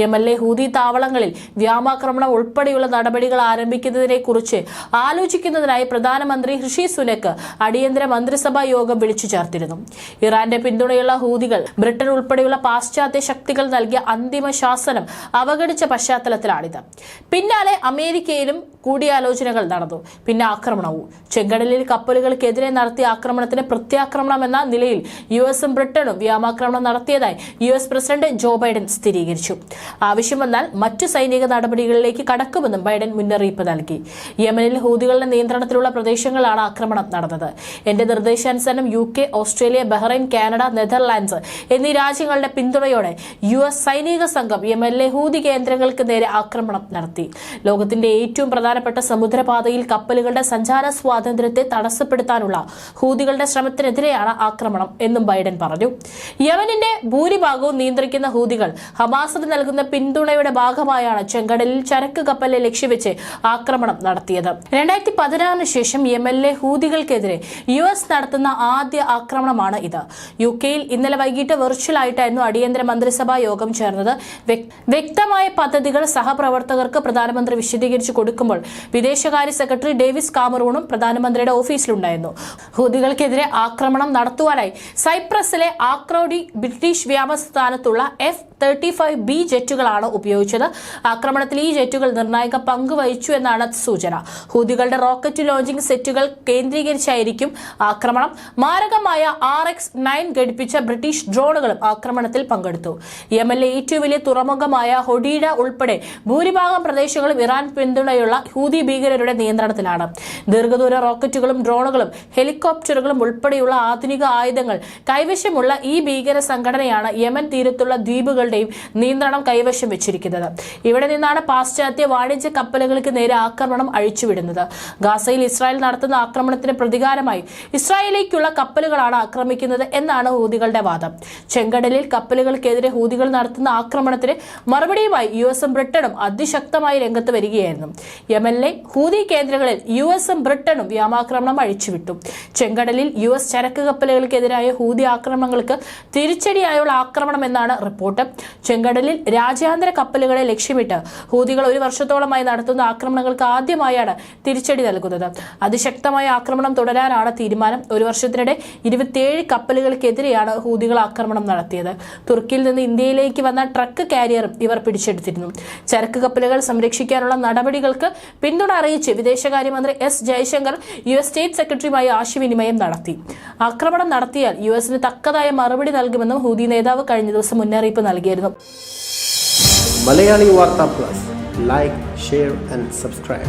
യമനിലെ ഹൂതി താവളങ്ങളിൽ വ്യോമാക്രമണം ഉൾപ്പെടെയുള്ള നടപടികൾ ആരംഭിക്കുന്നതിനെ കുറിച്ച് ആലോചിക്കുന്നതിനായി പ്രധാനമന്ത്രി ഋഷി സുനക്ക് അടിയന്തര മന്ത്രിസഭാ യോഗം വിളിച്ചു ചേർത്തിരുന്നു. ഇറാന്റെ പിന്തുണയുള്ള ഹൂതികൾ ബ്രിട്ടൻ ഉൾപ്പെടെയുള്ള പാശ്ചാത്യ ശക്തികൾ നൽകിയ അന്തിമ ശാസനം അവഗണിച്ച പശ്ചാത്തലത്തിലാണിത്. പിന്നാലെ അമേരിക്കയിലും കൂടിയാലോചനകൾ നടന്നു. പിന്നെ ആക്രമണവും. ചെങ്കടലിൽ കപ്പലുകൾക്കെതിരെ നടത്തിയ ആക്രമണത്തിന് പ്രത്യാക്രമണം എന്ന നിലയിൽ യു എസും ബ്രിട്ടനും വ്യോമാക്രമണം നടത്തിയതായി U S president Joe Biden സ്ഥിരീകരിച്ചു. ആവശ്യം വന്നാൽ മറ്റു സൈനിക നടപടികളിലേക്ക് കടക്കുമെന്നും ബൈഡൻ മുന്നറിയിപ്പ് നൽകി. യമനിൽ ഹൂതികളുടെ നിയന്ത്രണത്തിലുള്ള പ്രദേശങ്ങളാണ് ആക്രമണം നടന്നത്. എന്റെ നിർദ്ദേശാനുസരണം U K Australia Bahrain Canada Netherlands എന്നീ രാജ്യങ്ങളുടെ പിന്തുണയോടെ യു എസ് സൈനിക സംഘം യമനിലെ ഹൂതി കേന്ദ്രങ്ങൾക്ക് നേരെ ആക്രമണം നടത്തി. ലോകത്തിന്റെ ഏറ്റവും പ്രധാനപ്പെട്ട സമുദ്രപാതയിൽ കപ്പലുകളുടെ സഞ്ചാര സ്വാതന്ത്ര്യത്തെ തടസ്സപ്പെടുത്താനുള്ള ഹൂതികളുടെ ശ്രമത്തിനെതിരെയാണ് ആക്രമണം എന്നും ബൈഡൻ പറഞ്ഞു. യമനിന്റെ ഭൂരിഭാഗവും നിയന്ത്രിക്കുന്ന ഹൂതികൾ ഹമാസിന് നൽകുന്ന പിന്തുണയുടെ ഭാഗമായാണ് ചെങ്കടലിൽ ചരക്ക് കപ്പലെ ലക്ഷ്യവെച്ച് ആക്രമണം നടത്തിയത്. രണ്ടായിരത്തി പതിനാറിന് ശേഷം യമനിലെ ഹൂതികൾക്കെതിരെ യു എസ് നടത്തുന്ന ആദ്യ ആക്രമണമാണ് ഇത്. യു കെയിൽ ഇന്നലെ വൈകിട്ട് വെർച്വലായിട്ടായിരുന്നു അടിയന്തര മന്ത്രിസഭാ യോഗം ചേർന്നത്. വ്യക്തമായ പദ്ധതികൾ സഹപ്രവർത്തകർക്ക് പ്രധാനമന്ത്രി വിശദീകരിച്ചു കൊടുക്കുമ്പോൾ വിദേശകാര്യ സെക്രട്ടറി ഡേവിസ് കാമറൂണും പ്രധാനമന്ത്രിയുടെ ഓഫീസിലുണ്ടായിരുന്നു. ഹൂതികൾക്കെതിരെ ആക്രമണം നടത്തുവാനായി. സൈപ്രസിലെ ആക്രോഡി ബ്രിട്ടീഷ് വ്യാപസ്ഥാനത്തുള്ള എഫ് തേർട്ടി ഫൈവ് ബി ജെറ്റുകളാണ് ഉപയോഗിച്ചത്. ആക്രമണത്തിൽ ഈ ജെറ്റുകൾ നിർണായക പങ്ക് വഹിച്ചു എന്നാണ് സൂചന. ഹൂതികളുടെ റോക്കറ്റ് ലോഞ്ചിംഗ് സെറ്റുകൾ കേന്ദ്രീകരിച്ചായിരിക്കും ആക്രമണം. മാരകമായ ആർ എക്സ് നയൻ ഘടിപ്പിച്ച ബ്രിട്ടീഷ് ഡ്രോണുകളും ആക്രമണത്തിൽ പങ്കെടുത്തു. യമനിലെ ഏറ്റവും വലിയ തുറമുഖമായ ഹൊഡീഡ ഉൾപ്പെടെ ഭൂരിഭാഗം പ്രദേശങ്ങളും ഇറാൻ പിന്തുണയുള്ള ഹൂതി ഭീകരരുടെ നിയന്ത്രണത്തിലാണ്. ദീർഘദൂര റോക്കറ്റുകളും ഡ്രോണുകളും ഹെലികോപ്റ്ററുകളും ഉൾപ്പെടെയുള്ള ആധുനിക ആയുധങ്ങൾ. കൈവശമുള്ള ഈ ഭീകര സംഘടനയാണ് യമൻ തീരത്തുള്ള ദ്വീപുകളുടെയും നിയന്ത്രണം കൈവശം വെച്ചിരിക്കുന്നത്. ഇവിടെ നിന്നാണ് പാശ്ചാത്യ വാണിജ്യ കപ്പലുകൾക്ക് നേരെ ആക്രമണം അഴിച്ചുവിടുന്നത്. ഗാസയിൽ ഇസ്രായേൽ നടത്തുന്ന ആക്രമണത്തിന് പ്രതികാരമായി ഇസ്രായേലിലേക്കുള്ള കപ്പലുകളാണ് ആക്രമിക്കുന്നത് എന്നാണ് ഹൂതികളുടെ വാദം. ചെങ്കടലിൽ കപ്പലുകൾക്കെതിരെ ഹൂതികൾ നടത്തുന്ന ആക്രമണത്തിന് മറുപടിയുമായി യു എസും ബ്രിട്ടനും അതിശക്തമായി രംഗത്ത് വരികയായിരുന്നു. യമനിലെ ഹൂതി കേന്ദ്രങ്ങളിൽ യു എസും ബ്രിട്ടനും വ്യോമാക്രമണം അഴിച്ചുവിട്ടു. ചെങ്കടലിൽ യു എസ് ചരക്ക് കപ്പലുകൾക്കെതിരായ ഹൂതി ആക്രമണങ്ങൾക്ക് തിരിച്ചടിയായുള്ള ആക്രമണം എന്നാണ് റിപ്പോർട്ട്. ചെങ്കടലിൽ രാജ്യാന്തര കപ്പലുകളെ ലക്ഷ്യമിട്ട് ഹൂതികൾ ഒരു വർഷത്തോളമായി നടത്തുന്ന ആക്രമണങ്ങൾക്ക് ആദ്യമായാണ് തിരിച്ചടി നൽകുന്നത്. അതിശക്തമായ ആക്രമണം തുടരാനാണ് തീരുമാനം. ഒരു വർഷത്തിനിടെ ഇരുപത്തിയേഴ് കപ്പലുകൾക്കെതിരെയാണ് ഹൂതികൾ ആക്രമണം നടത്തിയത്. തുർക്കിയിൽ നിന്ന് ഇന്ത്യയിലേക്ക് വന്ന ട്രക്ക് കാരിയറും ഇവർ പിടിച്ചെടുത്തിരുന്നു. ചരക്ക് കപ്പലുകൾ സംരക്ഷിക്കാനുള്ള നടപടികൾക്ക് പിന്തുണ അറിയിച്ച് വിദേശകാര്യമന്ത്രി S Jaishankar U S state സെക്രട്ടറിയുമായി ആശയവിനിമയം നടത്തി. ആക്രമണം നടത്തിയാൽ യു എസിന് തക്കതായ മറുപടി നൽകുമെന്നും ഹൂതി നേതാവ് കഴിഞ്ഞ ദിവസം മുന്നറിയിപ്പ് നൽകിയിരുന്നു. മലയാളി വാർത്താ plus. Like share and subscribe